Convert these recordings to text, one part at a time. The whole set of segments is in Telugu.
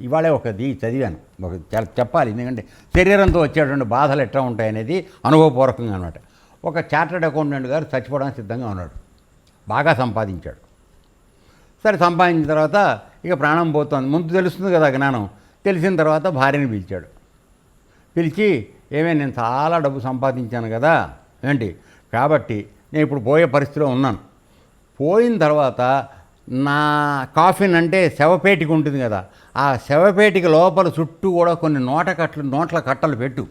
ఇవాళే ఒకది చదివాను. ఒక చెప్పాలి. ఎందుకంటే శరీరంతో వచ్చేటువంటి బాధలు ఎట్లా ఉంటాయనేది అనుభవపూర్వకంగా అనమాట. ఒక చార్టర్డ్ అకౌంటెంట్ గారు చచ్చిపోవడానికి సిద్ధంగా ఉన్నాడు. బాగా సంపాదించాడు. సరే సంపాదించిన తర్వాత ఇక ప్రాణం పోతుంది. ముందు తెలుస్తుంది కదా జ్ఞానం. తెలిసిన తర్వాత భార్యని పిలిచాడు. పిలిచి ఏమే నేను చాలా డబ్బు సంపాదించాను కదా. ఏంటి? కాబట్టి నేను ఇప్పుడు పోయే పరిస్థితిలో ఉన్నాను. పోయిన తర్వాత నా కాఫిన్ అంటే శవపేటిక ఉంటుంది కదా ఆ శవపేటిక లోపల చుట్టూ కూడా కొన్ని నోట కట్టలు నోట్ల కట్టలు పెట్టు.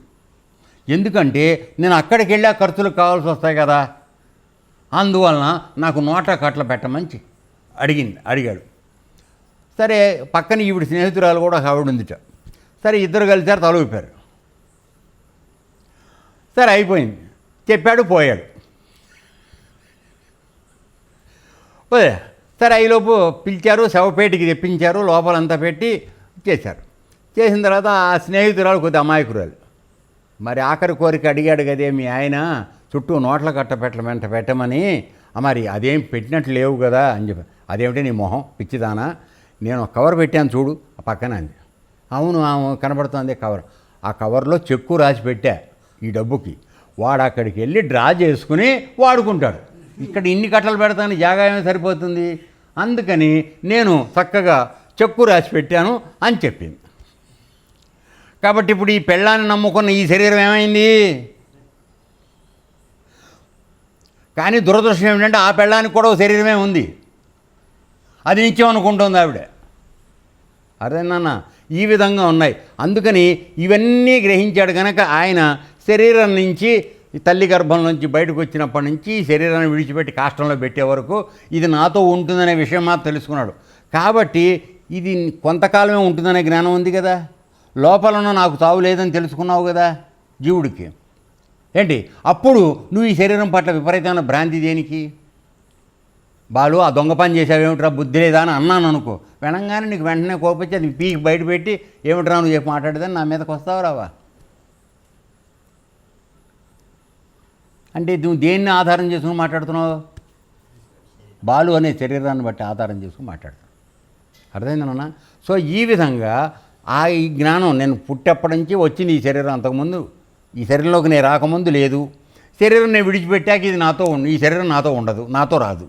ఎందుకంటే నేను అక్కడికి వెళ్ళా ఖర్చులు కావాల్సి వస్తాయి కదా. అందువలన నాకు నోట్ల కట్టలు పెట్టమని అడిగింది అడిగాడు. సరే పక్కన ఈవిడ స్నేహితురాలు కూడా ఆవిడ ఉందిట సరే ఇద్దరు కలిసారు తలూపారు సరే అయిపోయింది. చెప్పాడు పోయాడు. పోయా. సరే ఈలోపు పిలిచారు శవపేటికి తెప్పించారు లోపలంతా పెట్టి చేశారు. చేసిన తర్వాత ఆ స్నేహితురాలు కొద్ది అమాయకురాలు. మరి ఆఖరి కోరిక అడిగాడు కదే మీ ఆయన చుట్టూ నోట్ల కట్ట పెట్ట వెంట పెట్టమని మరి అదేం పెట్టినట్లు లేవు కదా అని చెప్పి అదేమిటి నీ మొహం? పిచ్చిదానా? నేను ఒక కవర్ పెట్టాను చూడు ఆ పక్కన అంది అవును అవును కనబడుతుంది కవర్. ఆ కవర్లో చెక్కు రాసి పెట్టా ఈ డబ్బుకి. వాడు అక్కడికి వెళ్ళి డ్రా చేసుకుని వాడుకుంటాడు. ఇక్కడ ఇన్ని కట్టలు పెడతాను జాగా ఏమీ సరిపోతుంది. అందుకని నేను చక్కగా చెక్కు రాసి పెట్టాను అని చెప్పింది. కాబట్టి ఇప్పుడు ఈ పెళ్ళాన్ని నమ్ముకున్న ఈ శరీరం ఏమైంది? కానీ దురదృష్టం ఏమిటంటే ఆ పెళ్ళానికి కూడా శరీరమే ఉంది. అది నిత్యం అనుకుంటుంది ఆవిడ. అదేనన్న ఈ విధంగా ఉన్నాయి. అందుకని ఇవన్నీ గ్రహించాడు కనుక ఆయన శరీరం నుంచి ఈ తల్లి గర్భం నుంచి బయటకు వచ్చినప్పటి నుంచి శరీరాన్ని విడిచిపెట్టి కాష్టంలో పెట్టే వరకు ఇది నాతో ఉంటుందనే విషయం మాత్రం తెలుసుకున్నాడు. కాబట్టి ఇది కొంతకాలమే ఉంటుందనే జ్ఞానం ఉంది కదా. లోపల ఉన్న నాకు తావు లేదని తెలుసుకున్నావు కదా జీవుడికి. ఏంటి? అప్పుడు నువ్వు ఈ శరీరం పట్ల విపరీతమైన భ్రాంతి దేనికి? బాలు ఆ దొంగ పని చేసావేమిట్రా బుద్ధి లేదా అని అన్నాను అనుకో. వినంగానే నీకు వెంటనే కోపించి అది పీకి బయట పెట్టి ఏమిట్రా నువ్వు చెప్పి మాట్లాడేదని నా మీదకి వస్తావు రావా అంటే నువ్వు దేన్ని ఆధారం చేసుకుని మాట్లాడుతున్నావు? బాలు అనే శరీరాన్ని బట్టి ఆధారం చేసుకుని మాట్లాడుతున్నావు. అర్థమైందన్నా సో ఈ విధంగా ఆ ఈ జ్ఞానం నేను పుట్టప్పటి నుంచి వచ్చింది ఈ శరీరం అంతకుముందు. ఈ శరీరంలోకి నేను రాకముందు లేదు. శరీరం నేను విడిచిపెట్టాక ఇది నాతో ఈ శరీరం నాతో ఉండదు నాతో రాదు.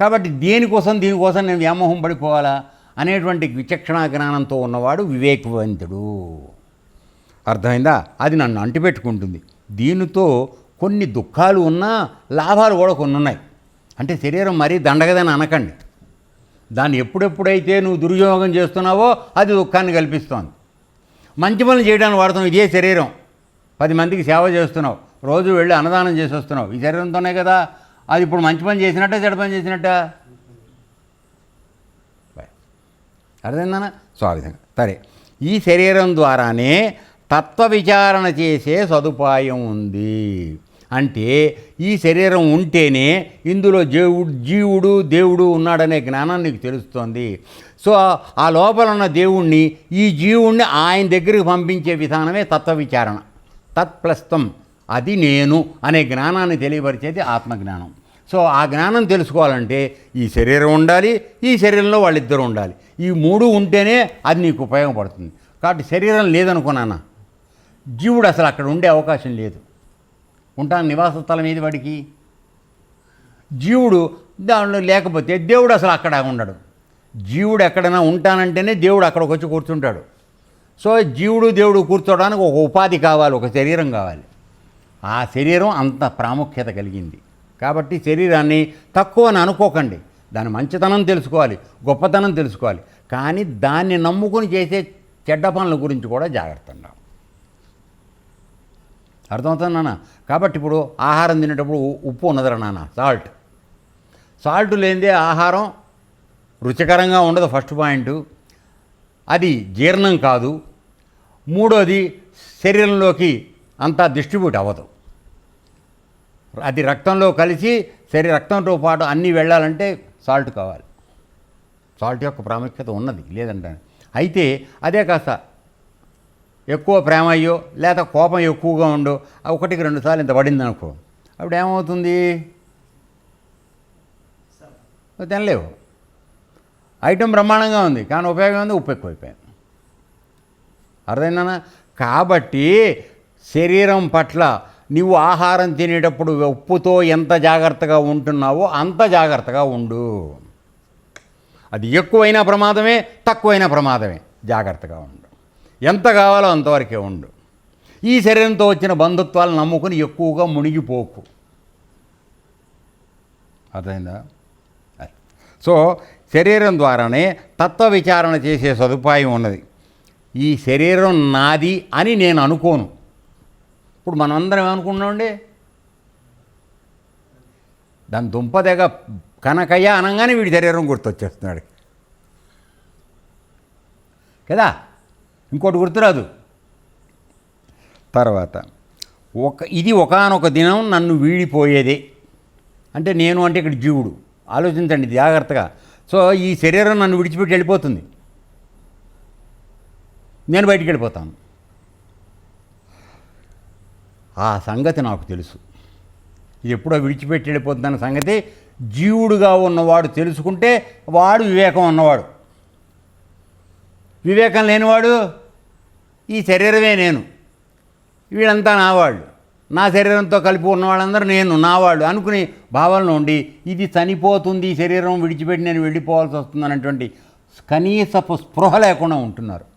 కాబట్టి దేనికోసం దీనికోసం నేను వ్యామోహం పడిపోవాలా? అనేటువంటి విచక్షణా జ్ఞానంతో ఉన్నవాడు వివేకవంతుడు. అర్థమైందా? అది నన్ను అంటిపెట్టుకుంటుంది. దీనితో కొన్ని దుఃఖాలు ఉన్నా లాభాలు కూడా కొన్ని ఉన్నాయి. అంటే శరీరం మరీ దండగదని అనకండి. దాన్ని ఎప్పుడెప్పుడైతే నువ్వు దుర్యోగం చేస్తున్నావో అది దుఃఖాన్ని కల్పిస్తోంది. మంచి పనులు చేయడానికి వాడతాం ఇదే శరీరం. పది మందికి సేవ చేస్తున్నావు రోజు వెళ్ళి అన్నదానం చేసి వస్తున్నావు. ఈ శరీరంతోనే కదా. అది ఇప్పుడు మంచి పని చేసినట్టే చెడు పని చేసినట్ట? అర్థమైందనా సో ఆ విధంగా సరే. ఈ శరీరం ద్వారానే తత్వ విచారణ చేసే సదుపాయం ఉంది. అంటే ఈ శరీరం ఉంటేనే ఇందులో దేవుడు జీవుడు దేవుడు ఉన్నాడనే జ్ఞానం నీకు తెలుస్తోంది. సో ఆ లోపల ఉన్న దేవుణ్ణి ఈ జీవుణ్ణి ఆయన దగ్గరికి పంపించే విధానమే తత్వ విచారణ తత్ప్లస్తం అది నేను అనే జ్ఞానాన్ని తెలియపరిచేది ఆత్మజ్ఞానం. సో ఆ జ్ఞానం తెలుసుకోవాలంటే ఈ శరీరం ఉండాలి ఈ శరీరంలో వాళ్ళిద్దరూ ఉండాలి. ఈ మూడు ఉంటేనే అది నీకు ఉపయోగపడుతుంది. కాబట్టి శరీరం లేదనుకున్నానా? జీవుడు అసలు అక్కడ ఉండే అవకాశం లేదు. ఉంటాను నివాస స్థలం ఏది వాడికి? జీవుడు దానిలో లేకపోతే దేవుడు అసలు అక్కడ ఉండడు. జీవుడు ఎక్కడైనా ఉంటానంటేనే దేవుడు అక్కడికి వచ్చి కూర్చుంటాడు. సో జీవుడు దేవుడు కూర్చోవడానికి ఒక ఉపాధి కావాలి ఒక శరీరం కావాలి. ఆ శరీరం అంత ప్రాముఖ్యత కలిగింది. కాబట్టి శరీరాన్ని తక్కువ అని అనుకోకండి. దాని మంచితనం తెలుసుకోవాలి గొప్పతనం తెలుసుకోవాలి. కానీ దాన్ని నమ్ముకుని చేసే చెడ్డ పనుల గురించి కూడా జాగ్రత్త ఉండాలి. అర్థమవుతుంది నాన్న? కాబట్టి ఇప్పుడు ఆహారం తినేటప్పుడు ఉ- ఉప్పు ఉన్నదిరా నాన్న సాల్ట్. సాల్ట్ లేనిదే ఆహారం రుచికరంగా ఉండదు ఫస్ట్ పాయింట్. అది జీర్ణం కాదు. మూడోది శరీరంలోకి అంతా డిస్ట్రిబ్యూట్ అవ్వదు. అది రక్తంలో కలిసి శరీర రక్తంతో పాటు అన్నీ వెళ్ళాలంటే సాల్ట్ కావాలి. సాల్ట్ యొక్క ప్రాముఖ్యత ఉన్నది లేదంటే. అయితే అదే కాస్త ఎక్కువ ప్రేమ అయ్యో లేదా కోపం ఎక్కువగా ఉండో. ఆ ఒకటికి రెండు సార్లు ఇంత పడింది అనుకో. అప్పుడు ఏమవుతుంది? తినలేవు. ఐటెం బ్రహ్మాండంగా ఉంది కానీ ఉపయోగం ఉంది ఉప్పు ఎక్కువైపోయింది. అర్థమైందనా కాబట్టి శరీరం పట్ల నువ్వు ఆహారం తినేటప్పుడు ఉప్పుతో ఎంత జాగ్రత్తగా ఉంటున్నావో అంత జాగ్రత్తగా ఉండు. అది ఎక్కువైనా ప్రమాదమే తక్కువైనా ప్రమాదమే. జాగ్రత్తగా ఉండు. ఎంత కావాలో అంతవరకే ఉండు. ఈ శరీరంతో వచ్చిన బంధుత్వాలు నమ్ముకుని ఎక్కువగా మునిగిపోకు. అర్థమైందా? సో శరీరం ద్వారానే తత్వ విచారణ చేసే సదుపాయం ఉన్నది. ఈ శరీరం నాది అని నేను అనుకోను. ఇప్పుడు మనందరం ఏమనుకున్నామండి దాని దుంపదెగ కనకయ్య అనగానే వీడి శరీరం గుర్తొచ్చేస్తున్నాడు. కదా? ఇంకోటి గుర్తురాదు. తర్వాత ఒక ఇది ఒకానొక దినం నన్ను వీడిపోయేదే. అంటే నేను అంటే ఇక్కడ జీవుడు. ఆలోచించండి జాగ్రత్తగా. సో ఈ శరీరం నన్ను విడిచిపెట్టి వెళ్ళిపోతుంది. నేను బయటికి వెళ్ళిపోతాను. ఆ సంగతి నాకు తెలుసు. ఇది ఎప్పుడో విడిచిపెట్టి వెళ్ళిపోతుందన్న సంగతి జీవుడుగా ఉన్నవాడు తెలుసుకుంటే వాడు వివేకం ఉన్నవాడు. వివేకం లేనివాడు ఈ శరీరమే నేను. వీళ్ళంతా నావాళ్ళు నా శరీరంతో కలిపి ఉన్న వాళ్ళందరూ నేను నావాళ్ళు అనుకునే భావనలో ఉండి ఇది చనిపోతుంది ఈ శరీరం విడిచిపెట్టి నేను వెళ్ళిపోవాల్సి వస్తుంది అనేటువంటి కనీసపు స్పృహ లేకుండా ఉంటున్నారు.